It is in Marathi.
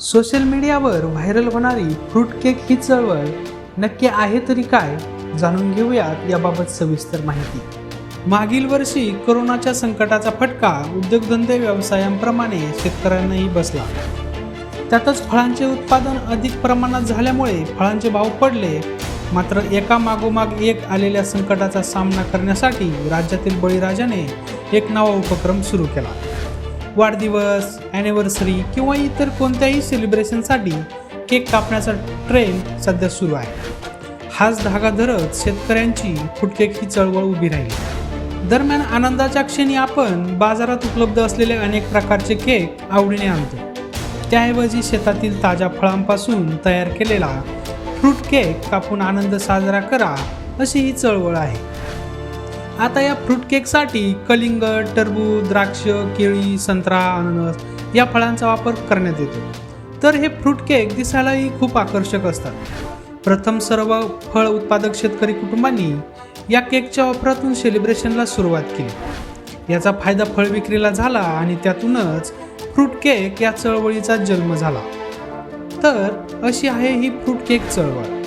सोशल मीडियावर व्हायरल होणारी फ्रूट केक ही चळवळ नक्की आहे तरी काय जाणून घेऊयात याबाबत सविस्तर माहिती. मागील वर्षी कोरोनाच्या संकटाचा फटका उद्योगधंदे व्यवसायांप्रमाणे शेतकऱ्यांनाही बसला. त्यातच फळांचे उत्पादन अधिक प्रमाणात झाल्यामुळे फळांचे भाव पडले. मात्र एका मागोमाग एक आलेल्या संकटाचा सामना करण्यासाठी राज्यातील बळीराजाने एक नवा उपक्रम सुरू केला. वाढदिवस ॲनिव्हर्सरी किंवा इतर कोणत्याही सेलिब्रेशनसाठी केक कापण्याचा ट्रेंड सध्या सुरू आहे. हाच धागा धरत शेतकऱ्यांची फुटकेक ही चळवळ उभी राहील. दरम्यान आनंदाच्या क्षणी आपण बाजारात उपलब्ध असलेले अनेक प्रकारचे केक आवडीने आणतो. त्याऐवजी शेतातील ताज्या फळांपासून तयार केलेला फ्रूट केक कापून आनंद साजरा करा अशी ही चळवळ आहे. आता या फ्रूट केकसाठी कलिंगड टरबूज द्राक्ष केळी संत्रा अननस या फळांचा वापर करण्यात येतो. तर हे फ्रूट केक दिसायलाही खूप आकर्षक असतात. प्रथम सर्व फळ उत्पादक शेतकरी कुटुंबांनी या केकच्या वापरातून सेलिब्रेशनला सुरुवात केली. याचा फायदा फळ विक्रीला झाला आणि त्यातूनच फ्रूट केक या चळवळीचा जन्म झाला. तर अशी आहे ही फ्रूट केक चळवळ.